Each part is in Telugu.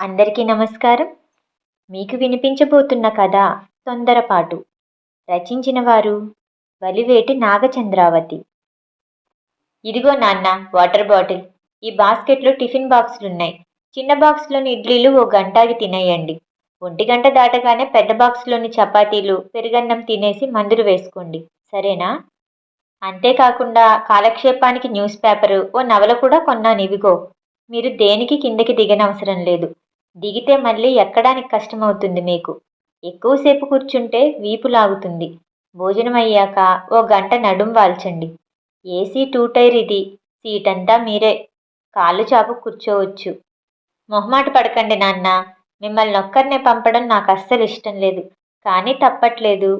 అందరికీ నమస్కారం. మీకు వినిపించబోతున్న కథ తొందరపాటు. రచించిన వారు బలివేటి నాగచంద్రావతి. ఇదిగో నాన్న వాటర్ బాటిల్. ఈ బాస్కెట్లో టిఫిన్ బాక్సులున్నాయి. చిన్న బాక్స్లోని ఇడ్లీలు ఓ గంటకి తినేయండి. ఒంటి గంట దాటగానే పెద్ద బాక్స్లోని చపాతీలు పెరుగన్నం తినేసి మందులు వేసుకోండి. సరేనా? అంతేకాకుండా కాలక్షేపానికి న్యూస్ పేపరు ఓ నవల కూడా కొన్నాను ఇవిగో మీరు దేనికి కిందకి దిగనవసరం లేదు. దిగితే మళ్ళీ ఎక్కడానికి కష్టమవుతుంది మీకు? ఎక్కువసేపు కూర్చుంటే వీపు లాగుతుంది. భోజనం అయ్యాక ఓ గంట నడుం వాల్చండి. ఏసీ టూ టైర్ ఇది. సీట్ అంతా మీరే. కాళ్ళు చాపు కూర్చోవచ్చు. మొహమాట పడకండి నాన్న. మిమ్మల్ని ఒక్కరినే పంపడం నాకు అస్సలు ఇష్టం లేదు. కానీ తప్పట్లేదు.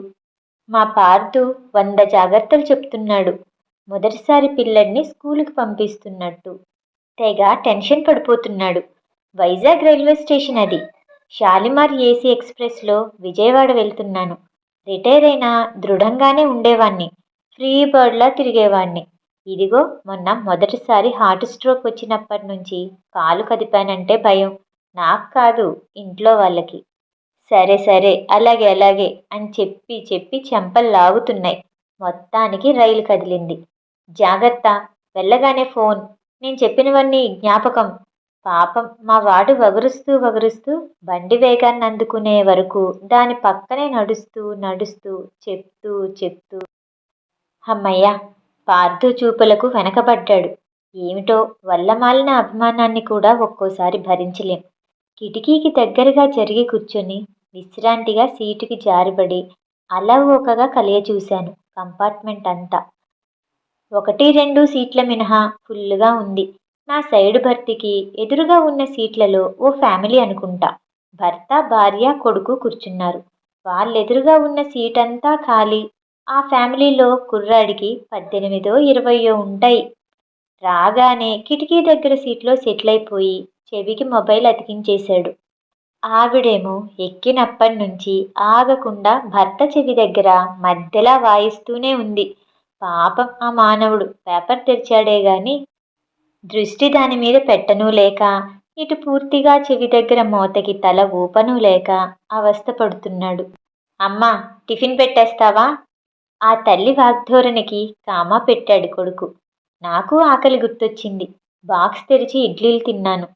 మా పార్థు వంద జాగ్రత్తలు చెప్తున్నాడు. మొదటిసారి పిల్లడిని స్కూలుకి పంపిస్తున్నట్టు. తెగ టెన్షన్ పడిపోతున్నాడు. వైజాగ్ రైల్వే స్టేషన్ అది. షాలిమార్ ఏసీ ఎక్స్ప్రెస్లో విజయవాడ వెళ్తున్నాను. రిటైర్ అయినా దృఢంగానే ఉండేవాణ్ణి. ఫ్రీ బర్డ్లా తిరిగేవాణ్ణి. ఇదిగో మొన్న మొదటిసారి హార్ట్ స్ట్రోక్ వచ్చినప్పటి నుంచి కాలు కదిపానంటే భయం. నాకు కాదు ఇంట్లో వాళ్ళకి. సరే సరే అలాగే అలాగే అని చెప్పి చెప్పి చెంపలు లాగుతున్నాయి. మొత్తానికి రైలు కదిలింది. జాగ్రత్త వెళ్ళగానే ఫోన్. నేను చెప్పినవన్నీ జ్ఞాపకం. పాపం మా వాడు వగురుస్తూ వగురుస్తూ బండి వేగాన్ని అందుకునే వరకు దాని పక్కనే నడుస్తూ నడుస్తూ చెప్తూ చెప్తూ అమ్మయ్య పార్థు చూపులకు వెనకబడ్డాడు. ఏమిటో వల్లమాలిన అభిమానాన్ని కూడా ఒక్కోసారి భరించలేం. కిటికీకి దగ్గరగా జరిగి కూర్చొని విశ్రాంతిగా సీటుకి జారిపడి అలవోకగా కలియ చూశాను కంపార్ట్మెంట్ అంతా. ఒకటి రెండు సీట్ల మినహా ఫుల్లుగా ఉంది. నా సైడ్ భర్తీకి ఎదురుగా ఉన్న సీట్లలో ఓ ఫ్యామిలీ అనుకుంటా. భర్త భార్య కొడుకు కూర్చున్నారు. వాళ్ళెదురుగా ఉన్న సీట్ అంతా ఖాళీ. ఆ ఫ్యామిలీలో కుర్రాడికి పద్దెనిమిదో ఇరవయో ఉంటాయి. రాగానే కిటికీ దగ్గర సీట్లో సెటిల్ అయిపోయి చెవికి మొబైల్ అతికించేశాడు. ఆవిడేమో ఎక్కినప్పటి నుంచి ఆగకుండా భర్త చెవి దగ్గర మధ్యలా వాయిస్తూనే ఉంది. పాపం ఆ మానవుడు పేపర్ తెరిచాడే గాని దృష్టి దాని మీద పెట్టనూ లేక ఇటు పూర్తిగా చెవి దగ్గర మోతకి తల ఊపనూ లేక అవస్థ పడుతున్నాడు. అమ్మా టిఫిన్ పెట్టేస్తావా? ఆ తల్లి వాగ్ధోరణికి కామా పెట్టాడు కొడుకు. నాకు ఆకలి గుర్తొచ్చింది. బాక్స్ తెరిచి ఇడ్లీలు తిన్నాను.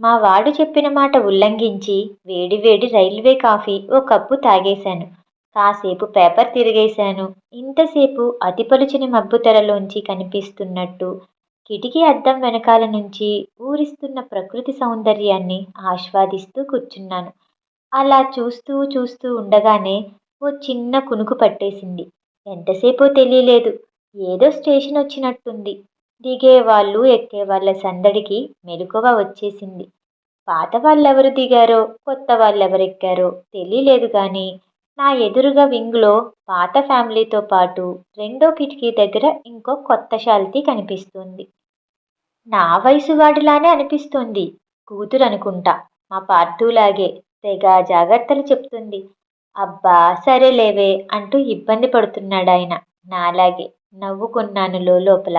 మా వాడు చెప్పిన మాట ఉల్లంఘించి వేడివేడి రైల్వే కాఫీ ఓ కప్పు తాగేశాను. కాసేపు పేపర్ తిరిగేశాను. ఇంతసేపు అతిపలుచని మబ్బు తెరలోంచి కనిపిస్తున్నట్టు కిటికీ అద్దం వెనకాల నుంచి ఊరిస్తున్న ప్రకృతి సౌందర్యాన్ని ఆస్వాదిస్తూ కూర్చున్నాను. అలా చూస్తూ చూస్తూ ఉండగానే ఓ చిన్న కునుకు పట్టేసింది. ఎంతసేపో తెలియలేదు. ఏదో స్టేషన్ వచ్చినట్టుంది. దిగే వాళ్ళు ఎక్కే వాళ్ళ సందడికి మెలకువ వచ్చేసింది. పాత వాళ్ళెవరు దిగారో కొత్త వాళ్ళెవరు ఎక్కారో తెలియలేదు కానీ నా ఎదురుగా వింగ్లో పాత ఫ్యామిలీతో పాటు రెండో కిటికీ దగ్గర ఇంకో కొత్త శాలిటీ కనిపిస్తుంది. నా వయసు వాడిలానే అనిపిస్తుంది. కూతురు అనుకుంటా. మా పార్థులాగే తెగ జాగ్రత్తలు చెప్తుంది. అబ్బా సరేలేవే అంటూ ఇబ్బంది పడుతున్నాడు ఆయన. నాలాగే నవ్వుకున్నాను లోపల.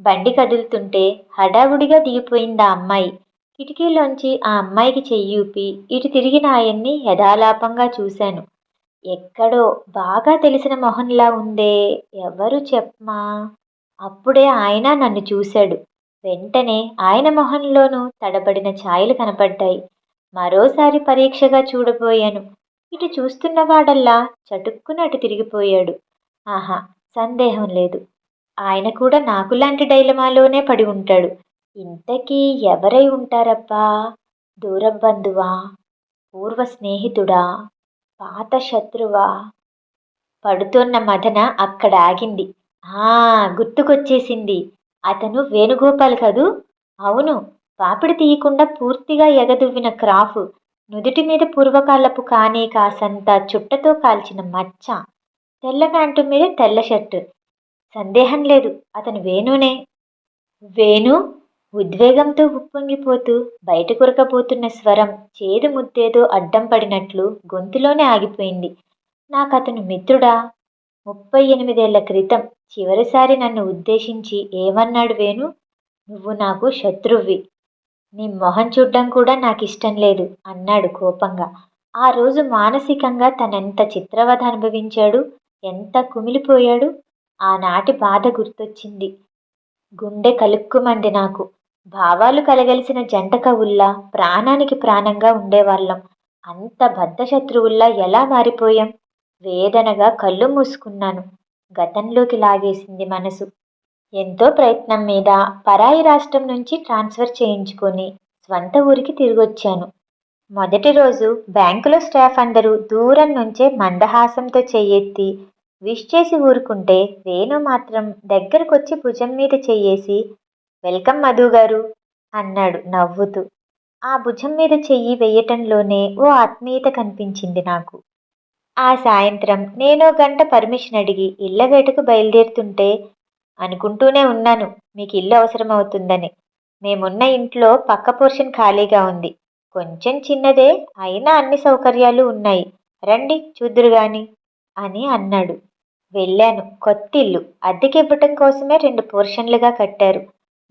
బండి కదులుతుంటే హడావుడిగా దిగిపోయింది ఆ అమ్మాయి. కిటికీలోంచి ఆ అమ్మాయికి చెయ్యూపి ఇటు తిరిగిన ఆయన్ని యథాలాపంగా చూశాను. ఎక్కడో బాగా తెలిసిన మొహంలా ఉందే ఎవరు చెప్పమా? అప్పుడే ఆయన నన్ను చూశాడు. వెంటనే ఆయన మొహంలోనూ తడబడిన ఛాయలు కనపడ్డాయి. మరోసారి పరీక్షగా చూడబోయాను. ఇటు చూస్తున్నవాడల్లా చటుక్కున అటు తిరిగిపోయాడు. ఆహా సందేహం లేదు. ఆయన కూడా నాకులాంటి డైలమాలోనే పడి ఉంటాడు. ఇంతకీ ఎవరై ఉంటారబ్బా? దూరం బంధువా? పూర్వ స్నేహితుడా? పాత శత్రువా పడుతున్న మదన అక్కడ ఆగింది. ఆ గుర్తుకొచ్చేసింది. అతను వేణుగోపాల్ కదూ? అవును పాపిడి తీయకుండా పూర్తిగా ఎగదువ్విన క్రాఫ్. నుదుటి మీద పూర్వకాలపు కానీ కాసంత చుట్టతో కాల్చిన మచ్చ. తెల్ల ప్యాంటు మీద తెల్ల షర్టు. సందేహం లేదు అతను వేణునే. వేణు? ఉద్వేగంతో ఉప్పొంగిపోతూ బయట కొరకపోతున్న స్వరం చేదు ముద్దేదో అడ్డం పడినట్లు గొంతులోనే ఆగిపోయింది. నాకతను మిత్రుడా ముప్పై ఎనిమిదేళ్ళ క్రితం చివరిసారి నన్ను ఉద్దేశించి ఏమన్నాడు వేణు? నువ్వు నాకు శత్రువ్వి. నీ మొహం చూడ్డం కూడా నాకు ఇష్టం లేదు అన్నాడు కోపంగా. ఆ రోజు మానసికంగా తనెంత చిత్రవధ అనుభవించాడు? ఎంత కుమిలిపోయాడు? ఆనాటి బాధ గుర్తొచ్చింది. గుండె కలుక్కుమంది నాకు. భావాలు కలగలిసిన జంట కవుల్లా ప్రాణానికి ప్రాణంగా ఉండేవాళ్ళం. అంత బద్ధ శత్రువుల్లా ఎలా మారిపోయాం? వేదనగా కళ్ళు మూసుకున్నాను. గతంలోకి లాగేసింది మనసు. ఎంతో ప్రయత్నం మీద పరాయి రాష్ట్రం నుంచి ట్రాన్స్ఫర్ చేయించుకొని స్వంత ఊరికి తిరిగొచ్చాను. మొదటి రోజు బ్యాంకులో స్టాఫ్ అందరూ దూరం నుంచే మందహాసంతో చెయ్యెత్తి విష్ చేసి ఊరుకుంటే వేణు మాత్రం దగ్గరకొచ్చి భుజం మీద చెయ్యేసి వెల్కమ్ మధు గారు అన్నాడు నవ్వుతూ. ఆ భుజం మీద చెయ్యి వేయటంలోనే ఓ ఆత్మీయత కనిపించింది నాకు. ఆ సాయంత్రం నేను గంట పర్మిషన్ అడిగి ఇళ్ళ వేటకు బయలుదేరుతుంటే అనుకుంటూనే ఉన్నాను మీకు ఇల్లు అవసరం అవుతుందని మేమున్న ఇంట్లో పక్క పోర్షన్ ఖాళీగా ఉంది. కొంచెం చిన్నదే అయినా అన్ని సౌకర్యాలు ఉన్నాయి. రండి చూద్దురు గాని అని అన్నాడు. వెళ్ళాను. కొత్తిల్లు అద్దెకివ్వటం కోసమే రెండు పోర్షన్లుగా కట్టారు.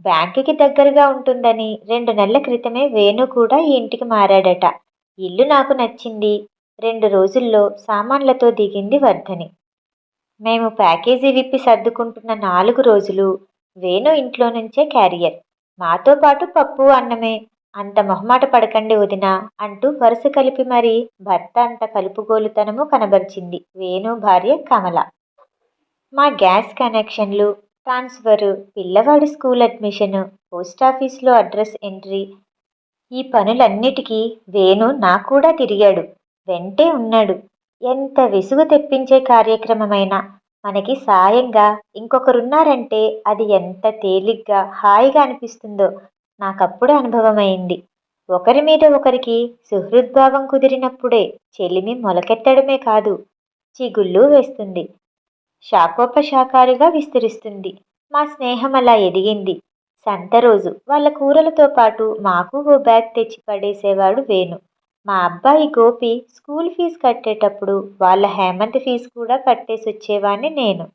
బ్యాంకుకి దగ్గరగా ఉంటుందని రెండు నెలల క్రితమే వేణు కూడా ఈ ఇంటికి మారాడట. ఇల్లు నాకు నచ్చింది. రెండు రోజుల్లో సామాన్లతో దిగింది వర్ధని. మేము ప్యాకేజీ విప్పి సర్దుకుంటున్న నాలుగు రోజులు వేణు ఇంట్లో నుంచే క్యారియర్. మాతో పాటు పప్పు అన్నమే. అంత మొహమాట పడకండి వదిన అంటూ వరుస కలిపి మరీ భర్త అంత కలుపుగోలుతనము కనబరిచింది వేణు భార్య కమల. మా గ్యాస్ కనెక్షన్లు ట్రాన్స్ఫర్ పిల్లవాడి స్కూల్ అడ్మిషన్ పోస్ట్ ఆఫీస్లో అడ్రస్ ఎంట్రీ ఈ పనులన్నిటికీ వేణు నా కూడా తిరిగాడు. వెంటే ఉన్నాడు. ఎంత విసుగు తెప్పించే కార్యక్రమమైనా మనకి సాయంగా ఇంకొకరున్నారంటే అది ఎంత తేలిగ్గా హాయిగా అనిపిస్తుందో నాకప్పుడు అనుభవమైంది. ఒకరి మీద ఒకరికి సుహృద్భావం కుదిరినప్పుడే చెలిమి మొలకెత్తడమే కాదు చిగుళ్ళు వేస్తుంది. శాఖోపశాఖాలుగా విస్తరిస్తుంది. మా స్నేహం అలా ఎదిగింది. సంత రోజు వాళ్ళ కూరలతో పాటు మాకు ఓ బ్యాగ్ తెచ్చి పడేసేవాడు వేణు. మా అబ్బాయి గోపి స్కూల్ ఫీజు కట్టేటప్పుడు వాళ్ళ హేమంత్ ఫీజు కూడా కట్టేసి వచ్చేవాణ్ణి నేను.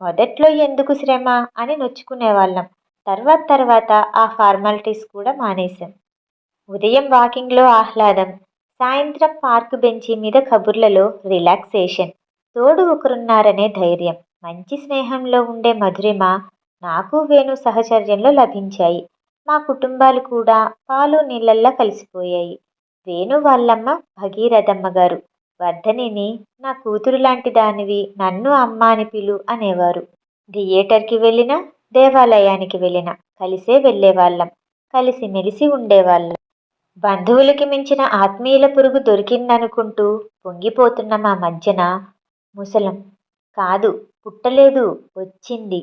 మొదట్లో ఎందుకు శ్రమ అని నొచ్చుకునేవాళ్ళం. తర్వాత తర్వాత ఆ ఫార్మాలిటీస్ కూడా మానేశాం. ఉదయం వాకింగ్లో ఆహ్లాదం సాయంత్రం పార్క్ బెంచి మీద కబుర్లలో రిలాక్సేషన్ తోడు ఒకరున్నారనే ధైర్యం. మంచి స్నేహంలో ఉండే మధురిమ నాకు వేణు సహచర్యంలో లభించాయి. మా కుటుంబాలు కూడా పాలు నీళ్ళల్లా కలిసిపోయాయి. వేణు వాళ్ళమ్మ భగీరథమ్మ గారు. వర్ధనిని నా కూతురు లాంటి దానివి నన్ను అమ్మ అని పిలు అనేవారు. థియేటర్కి వెళ్ళినా దేవాలయానికి వెళ్ళినా కలిసే వెళ్ళేవాళ్ళం. కలిసి మెలిసి ఉండేవాళ్ళం. బంధువులకి మించిన ఆత్మీయుల పురుగు దొరికిందనుకుంటూ పొంగిపోతున్న మా మధ్యన ముసలం. కాదు పుట్టలేదు వచ్చింది.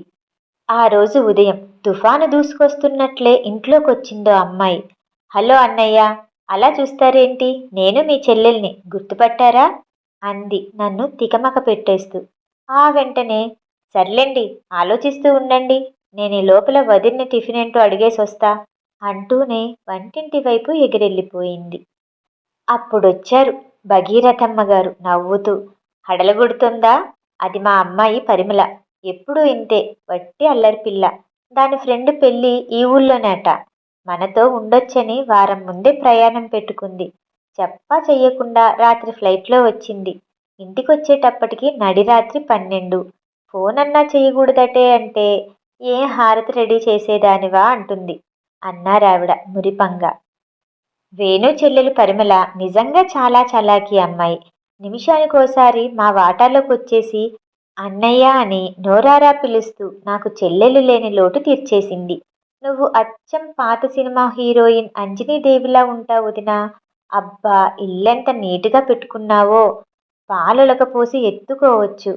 ఆ రోజు ఉదయం తుఫాను దూసుకొస్తున్నట్లే ఇంట్లోకొచ్చిందో అమ్మాయి. హలో అన్నయ్య అలా చూస్తారేంటి? నేను మీ చెల్లెల్ని గుర్తుపట్టారా? అంది నన్ను తికమక పెట్టేస్తూ. ఆ వెంటనే సర్లేండి ఆలోచిస్తూ ఉండండి. నేను ఈ లోపల వదిలిన టిఫిన్ ఏంటో అడిగేసి వస్తా అంటూనే వంటింటి వైపు ఎగిరెళ్ళిపోయింది. అప్పుడొచ్చారు భగీరథమ్మ గారు నవ్వుతూ. హడలగొడుతుందా? అది మా అమ్మాయి పరిమళ. ఎప్పుడూ ఇంతే వట్టి అల్లరి పిల్ల. దాని ఫ్రెండ్ పెళ్ళి ఈ ఊళ్ళోనేట. మనతో ఉండొచ్చని వారం ముందే ప్రయాణం పెట్టుకుంది. చెప్పా చెయ్యకుండా రాత్రి ఫ్లైట్లో వచ్చింది. ఇంటికొచ్చేటప్పటికి నడిరాత్రి పన్నెండు. ఫోన్ అన్నా చేయకూడదటే అంటే ఏ హారతి రెడీ చేసేదానివా అంటుంది. అన్నారావిడ మురిపంగా. వేణు చెల్లెలు పరిమళ నిజంగా చాలా చలాకీ అమ్మాయి. నిమిషానికోసారి మా వాటాలోకి వచ్చేసి అన్నయ్య అని నోరారా పిలుస్తూ నాకు చెల్లెలు లేని లోటు తీర్చేసింది. నువ్వు అచ్చం పాత సినిమా హీరోయిన్ అంజనీ దేవిలా ఉంటావు వదినా. అబ్బా ఇల్లెంత నీటుగా పెట్టుకున్నావో. పాలులకపోసి ఎత్తుకోవచ్చు.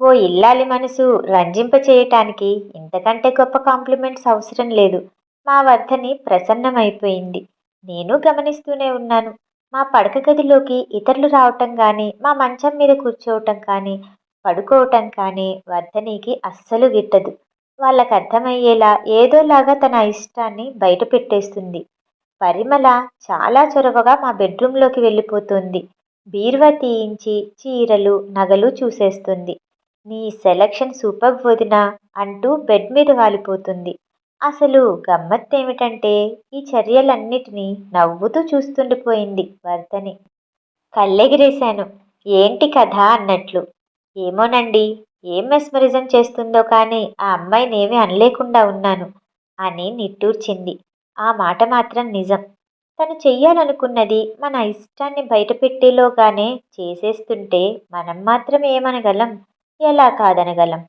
ఓ ఇల్లాలి మనసు రంజింప చేయటానికి ఇంతకంటే గొప్ప కాంప్లిమెంట్స్ అవసరం లేదు. మా వర్ధని ప్రసన్నమైపోయింది. నేను గమనిస్తూనే ఉన్నాను. మా పడక గదిలోకి ఇతరులు రావటం కానీ మా మంచం మీద కూర్చోవటం కానీ పడుకోవటం కానీ వర్ధనికి అస్సలు గిట్టదు. వాళ్ళకు అర్థమయ్యేలా ఏదోలాగా తన ఇష్టాన్ని బయట పెట్టేస్తుంది. పరిమళ చాలా చొరవగా మా బెడ్రూమ్లోకి వెళ్ళిపోతుంది. బీరువా తీయించి చీరలు నగలు చూసేస్తుంది. నీ సెలక్షన్ సూపర్ వదినా అంటూ బెడ్ మీద వాలిపోతుంది. అసలు గమ్మత్తేమిటంటే ఈ చర్యలన్నిటినీ నవ్వుతూ చూస్తుండిపోయింది వర్ధని కళ్ళెగిరేశాను. ఏంటి కథ అన్నట్లు. ఏమోనండి ఏం మెస్మరిజం చేస్తుందో కానీ ఆ అమ్మాయినేమీ అనలేకుండా ఉన్నాను అని నిట్టూర్చింది. ఆ మాట మాత్రం నిజం. తను చెయ్యాలనుకున్నది మన ఇష్టాన్ని బయటపెట్టేలోగానే చేసేస్తుంటే మనం మాత్రం ఏమనగలం? ఎలా కాదనగలం?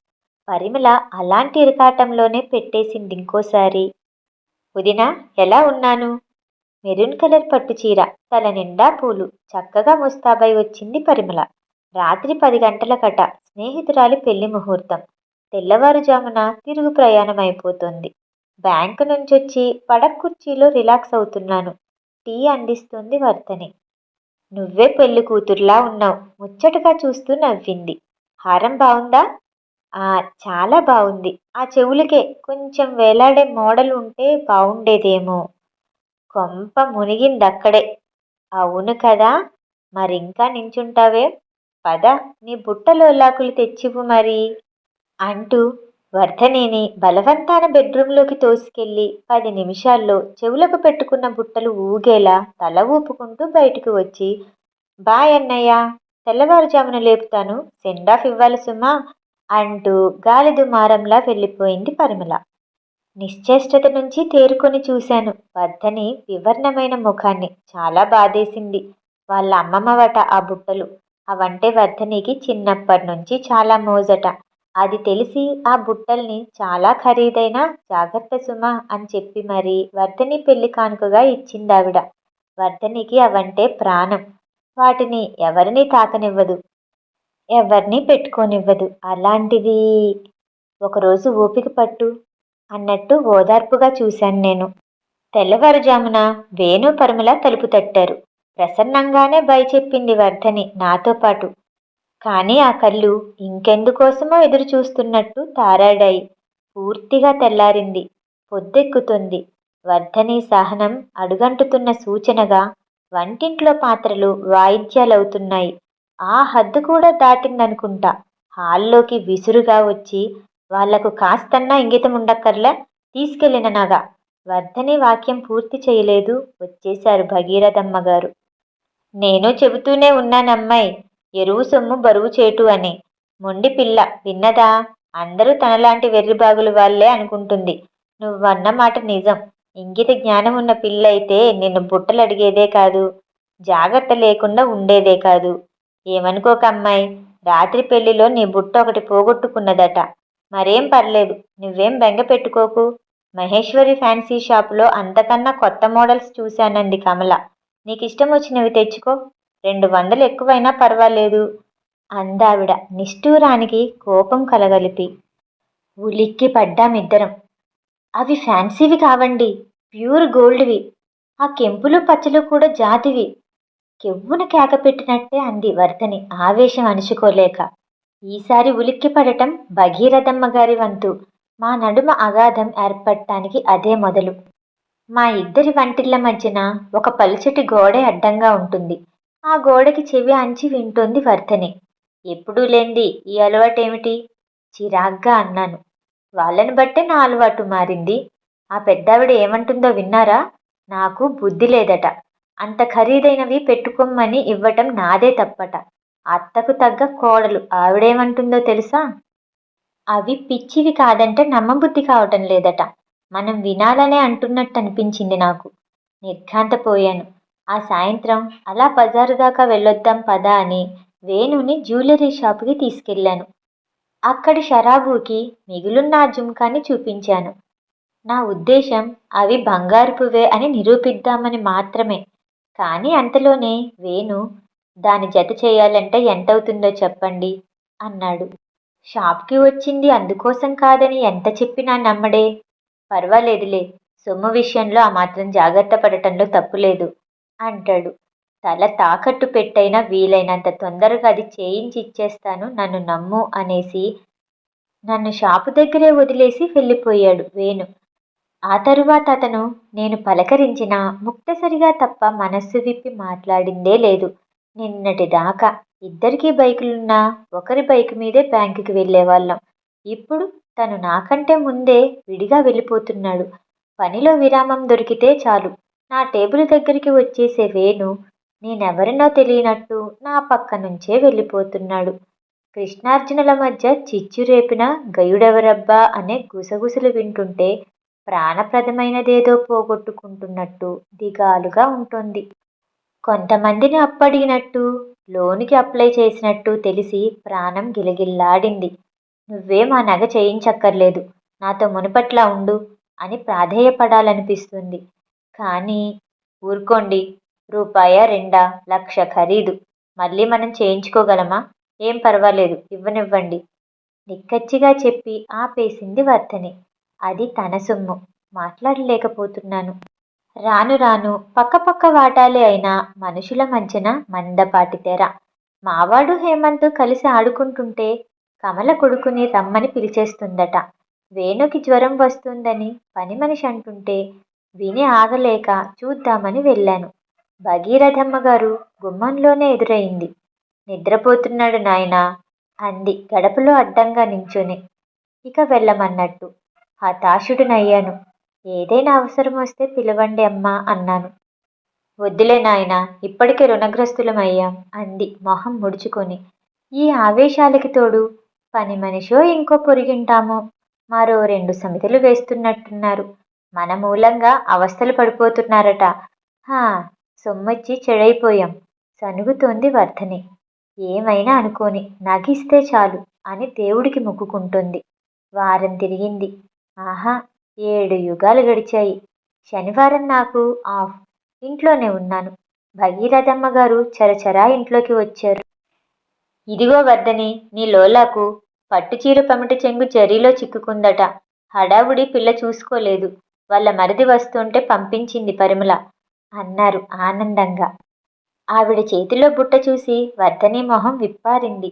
పరిమళ అలాంటి ఇరకాటంలోనే పెట్టేసింది ఇంకోసారి. వదిన ఎలా ఉన్నాను? మెరూన్ కలర్ పట్టు చీర తల నిండా పూలు చక్కగా ముస్తాబై వచ్చింది పరిమళ. రాత్రి పది గంటల కట స్నేహితురాలి పెళ్ళి ముహూర్తం. తెల్లవారుజామున తిరుగు ప్రయాణం అయిపోతుంది. బ్యాంకు నుంచొచ్చి పడక్ కుర్చీలో రిలాక్స్ అవుతున్నాను. టీ అందిస్తుంది వర్తని. నువ్వే పెళ్ళి కూతుర్లా ఉన్నావు. ముచ్చటగా చూస్తూ నవ్వింది. హారం బాగుందా చాలా బాగుంది ఆ చెవులకే కొంచెం వేలాడే మోడల్ ఉంటే బాగుండేదేమో కొంప మునిగిందక్కడే. అవును కదా! మరింకా నించుంటావే. పద నీ బుట్టలో లాకులు తెచ్చివు మరి. అంటూ వర్ధనేని బలవంతాన బెడ్రూంలోకి తోసుకెళ్ళి పది నిమిషాల్లో చెవులకు పెట్టుకున్న బుట్టలు ఊగేలా తల ఊపుకుంటూ బయటకు వచ్చి బాయ్ అన్నయ్య తెల్లవారుజామున లేపుతాను. సెండ్ ఆఫ్ ఇవ్వాలి సుమా. అంటూ గాలి దుమారంలా వెళ్ళిపోయింది పరిమళ. నిశ్చేష్టత నుంచి తేరుకొని చూశాను. వర్ధని వివర్ణమైన ముఖాన్ని చాలా బాధేసింది. వాళ్ళ అమ్మమ్మవట ఆ బుట్టలు. అవంటే వర్ధనికి చిన్నప్పటి నుంచి చాలా మోజట. అది తెలిసి ఆ బుట్టల్ని చాలా ఖరీదైన జాగ్రత్త సుమ అని చెప్పి మరి వర్ధని పెళ్ళి కానుకగా ఇచ్చిందావిడ. వర్ధనికి అవంటే ప్రాణం. వాటిని ఎవరిని తాకనివ్వదు. ఎవరిని పెట్టుకోనివ్వదు. అలాంటిది ఒకరోజు ఓపిక పట్టు అన్నట్టు ఓదార్పుగా చూశాను నేను. తెల్లవారుజామున వేణు పరుమల తలుపు తట్టారు. ప్రసన్నంగానే భయ చెప్పింది వర్ధని నాతో పాటు. కానీ ఆ కళ్ళు ఇంకెందుకోసమో ఎదురు చూస్తున్నట్టు తారాడాయి. పూర్తిగా తెల్లారింది. పొద్దెక్కుతుంది. వర్ధని సహనం అడుగంటుతున్న సూచనగా వంటింట్లో పాత్రలు వాయిద్యాలవుతున్నాయి. ఆ హద్దు కూడా దాటిందనుకుంటా. హాల్లోకి విసురుగా వచ్చి వాళ్ళకు కాస్తన్నా ఇంగితం ఉండక్కర్లే తీసుకెళ్ళిన నగా. వర్ధని వాక్యం పూర్తి చేయలేదు వచ్చేశారు భగీరథమ్మ గారు. నేను చెబుతూనే ఉన్నానమ్మాయి ఎరువు సొమ్ము బరువు చేటు అని. మొండి పిల్ల విన్నదా? అందరూ తనలాంటి వెర్రిబాగులు వాళ్ళే అనుకుంటుంది. నువ్వన్న మాట నిజం. ఇంగిత జ్ఞానం ఉన్న పిల్ల అయితే నిన్ను బుట్టలు అడిగేదే కాదు జాగ్రత్త లేకుండా ఉండేదే కాదు. ఏమనుకోక అమ్మాయి రాత్రి పెళ్ళిలో నీ బుట్ట ఒకటి పోగొట్టుకున్నదట. మరేం పర్లేదు నువ్వేం బెంగ పెట్టుకోకు. మహేశ్వరి ఫ్యాన్సీ షాపులో అంతకన్నా కొత్త మోడల్స్ చూశానంది కమల. నీకు ఇష్టం వచ్చినవి తెచ్చుకో. రెండు వందలు ఎక్కువైనా పర్వాలేదు. అందావిడ నిష్ఠూరానికి కోపం కలగలిపి. ఉలిక్కి పడ్డామిద్దరం అవి ఫ్యాన్సీవి కావండి ప్యూర్ గోల్డ్వి. ఆ కెంపులు పచ్చలు కూడా జాతివి. కెవ్వున కేకపెట్టినట్టే అంది వర్ధని ఆవేశం అణుచుకోలేక. ఈసారి ఉలిక్కి పడటం భగీరథమ్మ గారి వంతు. మా నడుమ అగాధం ఏర్పడటానికి అదే మొదలు. మా ఇద్దరి వంటిళ్ళ మధ్యన ఒక పలుచటి గోడే అడ్డంగా ఉంటుంది. ఆ గోడకి చెవి అంచి వింటోంది వర్ధని ఎప్పుడూ లేంది ఈ అలవాటేమిటి? చిరాగ్గా అన్నాను. వాళ్ళని బట్టే నా అలవాటు మారింది. ఆ పెద్దావిడ ఏమంటుందో విన్నారా? నాకు బుద్ధి లేదట. అంత ఖరీదైనవి పెట్టుకోమని ఇవ్వటం నాదే తప్పట. అత్తకు తగ్గ కోడలు ఆవిడేమంటుందో తెలుసా? అవి పిచ్చివి కాదంటే నమ్మబుద్ధి కావటం లేదట. మనం వినాలనే అంటున్నట్టు అనిపించింది నాకు. నిర్ఘాంతపోయాను. ఆ సాయంత్రం అలా బజారు దాకా వెళ్ళొద్దాం పదా అని వేణుని జ్యువెలరీ షాపుకి తీసుకెళ్ళాను. అక్కడి షరాబుకి మిగులున్న ఆ జుంకాని చూపించాను. నా ఉద్దేశం అవి బంగారుపువే అని నిరూపిద్దామని మాత్రమే. కానీ అంతలోనే వేణు దాని జత చేయాలంటే ఎంతవుతుందో చెప్పండి అన్నాడు. షాప్కి వచ్చింది అందుకోసం కాదని ఎంత చెప్పినా నమ్మడే. పర్వాలేదులే సొమ్ము విషయంలో ఆ మాత్రం జాగ్రత్త పడటంలో తప్పులేదు అంటాడు. తల తాకట్టు పెట్టైనా వీలైనంత తొందరగా అది చేయించి ఇచ్చేస్తాను నన్ను నమ్ము అనేసి నన్ను షాపు దగ్గరే వదిలేసి వెళ్ళిపోయాడు వేణు. ఆ తరువాత అతను నేను పలకరించిన ముక్తసరిగా తప్ప మనస్సు విప్పి మాట్లాడిందే లేదు. నిన్నటి దాకా ఇద్దరికీ బైకులున్నా ఒకరి బైక్ మీదే బ్యాంకుకి వెళ్ళేవాళ్ళం. ఇప్పుడు తను నాకంటే ముందే విడిగా వెళ్ళిపోతున్నాడు. పనిలో విరామం దొరికితే చాలు. నా టేబుల్ దగ్గరికి వచ్చేసే వేణు నేనెవరినో తెలియనట్టు నా పక్క నుంచే వెళ్ళిపోతున్నాడు. కృష్ణార్జునుల మధ్య చిచ్చు రేపిన గయుడెవరబ్బా అనే గుసగుసలు వింటుంటే ప్రాణప్రదమైనదేదో పోగొట్టుకుంటున్నట్టు దిగాలుగా ఉంటుంది. కొంతమందిని అప్పడిగినట్టు లోనికి అప్లై చేసినట్టు తెలిసి ప్రాణం గిలగిల్లాడింది. నువ్వే మా నగ చేయించక్కర్లేదు నాతో మునుపట్లా ఉండు అని ప్రాధేయపడాలనిపిస్తుంది. కానీ ఊరుకోండి రూపాయ రెండా లక్ష ఖరీదు. మళ్ళీ మనం చేయించుకోగలమా? ఏం పర్వాలేదు ఇవ్వనివ్వండి. నిక్కచ్చిగా చెప్పి ఆపేసింది వర్ధని అది తన సొమ్ము. మాట్లాడలేకపోతున్నాను. రాను రాను పక్కపక్క వాటాలే అయినా మనుషుల మధ్యన మందపాటి తెర. మావాడు హేమంత్ కలిసి ఆడుకుంటుంటే కమల కొడుకుని రమ్మని పిలిచేస్తుందట. వేణుకి జ్వరం వస్తుందని పని మనిషి అంటుంటే విని ఆగలేక చూద్దామని వెళ్ళాను. భగీరథమ్మ గారు గుమ్మంలోనే ఎదురైంది. నిద్రపోతున్నాడు నాయనా అంది గడపలో అడ్డంగా నించుని. ఇక వెళ్ళమన్నట్టు. హతాశుడినయ్యాను. ఏదైనా అవసరం వస్తే పిలవండి అమ్మా అన్నాను. వద్దులే నాయనా ఇప్పటికే రుణగ్రస్తులమయ్యాం అంది మొహం ముడుచుకొని. ఈ ఆవేశాలకి తోడు పని మనిషో ఇంకో పొరిగింటామో? మరో రెండు సమితులు వేస్తున్నట్టున్నారు. మన మూలంగా అవస్థలు పడిపోతున్నారట. హా సొమ్మొచ్చి చెడైపోయాం. సనుగుతోంది వర్ధని. ఏమైనా అనుకోని నగిస్తే చాలు అని దేవుడికి మొక్కుకుంటుంది. వారం తిరిగింది. ఆహా ఏడు యుగాలు గడిచాయి. శనివారం నాకు ఆఫ్. ఇంట్లోనే ఉన్నాను. భగీరథమ్మ గారు చరచరా ఇంట్లోకి వచ్చారు. ఇదిగో వర్ధని నీ లోలాకు పట్టుచీర పమిట చెంగు జరీలో చిక్కుకుందట. హడావుడి పిల్ల చూసుకోలేదు. వాళ్ళ మరిది వస్తుంటే పంపించింది పరిమళ. అన్నారు ఆనందంగా. ఆవిడ చేతిలో బుట్ట చూసి వర్ధని మొహం విప్పారింది.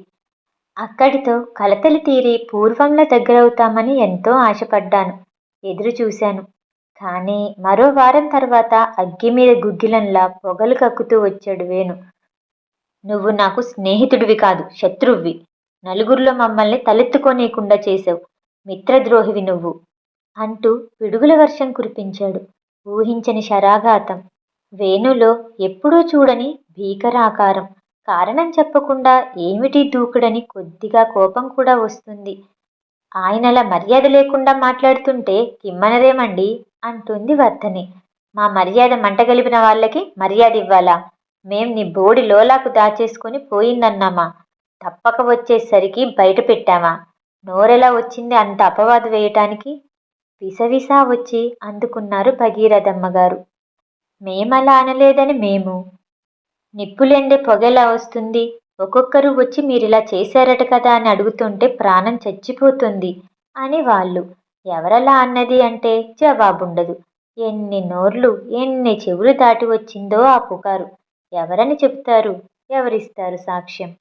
అక్కడితో కలతలు తీరి పూర్వంలో దగ్గరవుతామని ఎంతో ఆశపడ్డాను ఎదురు చూశాను. కానీ మరో వారం తర్వాత అగ్గి మీద గుగ్గిలంలా పొగలు కక్కుతూ వచ్చాడు వేణు. నువ్వు నాకు స్నేహితుడివి కాదు శత్రువ్వి. నలుగురిలో మమ్మల్ని తలెత్తుకోనీయకుండా చేసావు మిత్రద్రోహివి నువ్వు అంటూ పిడుగుల వర్షం కురిపించాడు. ఊహించని శరాఘాతం. వేణులో ఎప్పుడూ చూడని భీకరాకారం. కారణం చెప్పకుండా ఏమిటి దూకుడని కొద్దిగా కోపం కూడా వస్తుంది. ఆయనలా మర్యాద లేకుండా మాట్లాడుతుంటే కిమ్మనదేమండి? అంటుంది వర్ధని. మా మర్యాద మంటగలిపిన వాళ్ళకి మర్యాద ఇవ్వాలా? మేం నీ బోడి లోలాకు దాచేసుకొని పోయిందన్నామా? తప్పక వచ్చేసరికి బయట పెట్టామా? నోరెలా వచ్చింది అంత అపవాదు వేయటానికి? విసవిసా వచ్చి అందుకున్నారు భగీరథమ్మ గారు. మేమలా అనలేదని మేము? నిప్పులెండే పొగెలా వస్తుంది? ఒక్కొక్కరు వచ్చి మీరిలా చేశారట కదా అని అడుగుతుంటే ప్రాణం చచ్చిపోతుంది అని వాళ్ళు. ఎవరలా అన్నది అంటే జవాబుండదు. ఎన్ని నోర్లు ఎన్ని చెవులు దాటి వచ్చిందో ఆ పుకారు. ఎవరని చెప్తారు? ఎవరిస్తారు సాక్ష్యం?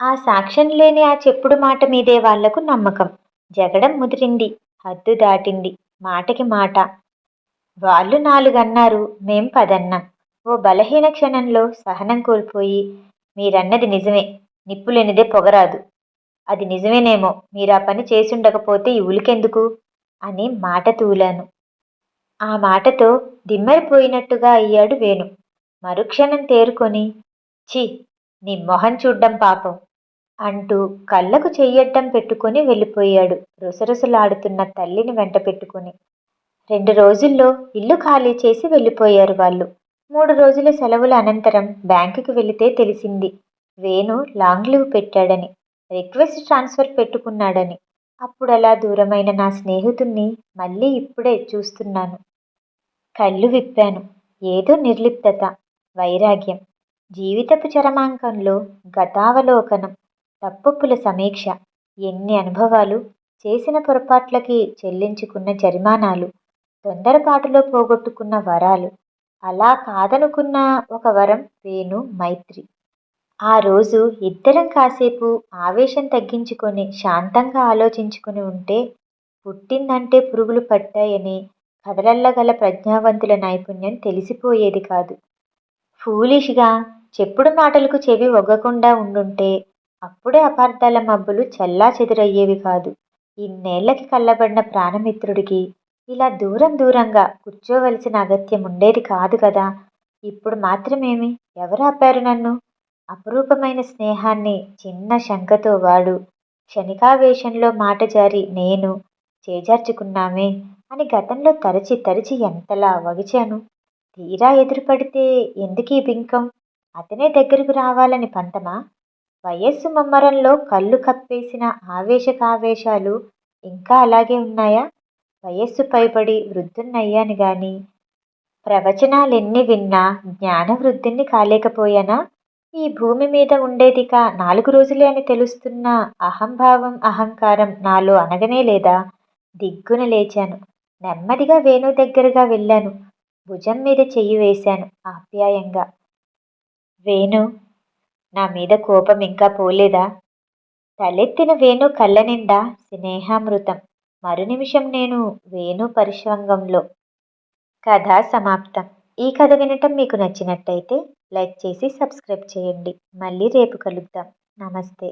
ఆ సాక్ష్యం లేని ఆ చెప్పుడు మాట మీదే వాళ్ళకు నమ్మకం. జగడం ముదిరింది హద్దు దాటింది మాటకి మాట. వాళ్ళు నాలుగన్నారు మేం పదన్నాం. ఓ బలహీన క్షణంలో సహనం కోల్పోయి మీరన్నది నిజమే. నిప్పులేనిదే పొగరాదు. అది నిజమేనేమో. మీరా పని చేసుండకపోతే ఈ ఉలికెందుకు అని మాట తూలాను. ఆ మాటతో దిమ్మరిపోయినట్టుగా అయ్యాడు వేణు. మరుక్షణం తేరుకొని చి నీ మొహం చూడ్డం పాపం అంటూ కళ్ళకు చెయ్యడ్డం పెట్టుకొని వెళ్ళిపోయాడు రుసరుసలాడుతున్న తల్లిని వెంట పెట్టుకుని. రెండు రోజుల్లో ఇల్లు ఖాళీ చేసి వెళ్ళిపోయారు వాళ్ళు. మూడు రోజుల సెలవుల అనంతరం బ్యాంకుకి వెళితే తెలిసింది వేణు లాంగ్ లీవ్ పెట్టాడని రిక్వెస్ట్ ట్రాన్స్ఫర్ పెట్టుకున్నాడని. అప్పుడు అలా దూరమైన నా స్నేహితుణ్ణి మళ్ళీ ఇప్పుడే చూస్తున్నాను. కళ్ళు విప్పాను. ఏదో నిర్లిప్తత వైరాగ్యం. జీవితపు చరమాంకంలో గతావలోకనం తప్పుల సమీక్ష ఎన్ని అనుభవాలు చేసిన పొరపాట్లకి చెల్లించుకున్న జరిమానాలు తొందరపాటులో పోగొట్టుకున్న వరాలు అలా కాదనుకున్న ఒక వరం వేణు మైత్రి. ఆ రోజు ఇద్దరం కాసేపు ఆవేశం తగ్గించుకొని శాంతంగా ఆలోచించుకుని ఉంటే పుట్టిందంటే పురుగులు పట్టాయని కదలల్లగల ప్రజ్ఞావంతుల నైపుణ్యం తెలిసిపోయేది కాదు. ఫూలిష్గా చెప్పుడు మాటలకు చెవి ఒగ్గకుండా ఉండుంటే అప్పుడే అపార్థాల మబ్బులు చల్లా చెదురయ్యేవి కాదు. ఇన్నేళ్ళకి కళ్ళబడిన ప్రాణమిత్రుడికి ఇలా దూరం దూరంగా కూర్చోవలసిన అగత్యం ఉండేది కాదు కదా. ఇప్పుడు మాత్రమేమి? ఎవరు ఆపారు నన్ను? అపురూపమైన స్నేహాన్ని చిన్న శంకతో వాడు. క్షణికావేశంలో మాట జారి నేను చేజార్చుకున్నామే అని గతంలో తరచి తరచి ఎంతలా వగిచాను. తీరా ఎదురుపడితే ఎందుకీ బింకం? అతనే దగ్గరకు రావాలని పంతమా? వయస్సు మమ్మరంలో కళ్ళు కప్పేసిన ఆవేశకావేశాలు ఇంకా అలాగే ఉన్నాయా? వయస్సు పైబడి వృద్ధున్నయ్యాను గాని ప్రవచనాలెన్ని విన్నా జ్ఞాన వృద్ధిని కాలేకపోయానా? ఈ భూమి మీద ఉండేదిక నాలుగు రోజులే అని తెలుస్తున్న అహంభావం అహంకారం నాలో అనగనే లేదా? దిగ్గున లేచాను. నెమ్మదిగా వేణు దగ్గరగా వెళ్ళాను. భుజం మీద చెయ్యి వేశాను ఆప్యాయంగా. వేణు నా మీద కోపం ఇంకా పోలేదా? తలెత్తిన వేణు కళ్ళ నిండా స్నేహామృతం. మరు నిమిషం నేను వేణు పరిశ్రంగంలో కథ సమాప్తం. ఈ కథ వినటం మీకు నచ్చినట్టయితే లైక్ చేసి సబ్స్క్రైబ్ చేయండి. మళ్ళీ రేపు కలుద్దాం. నమస్తే.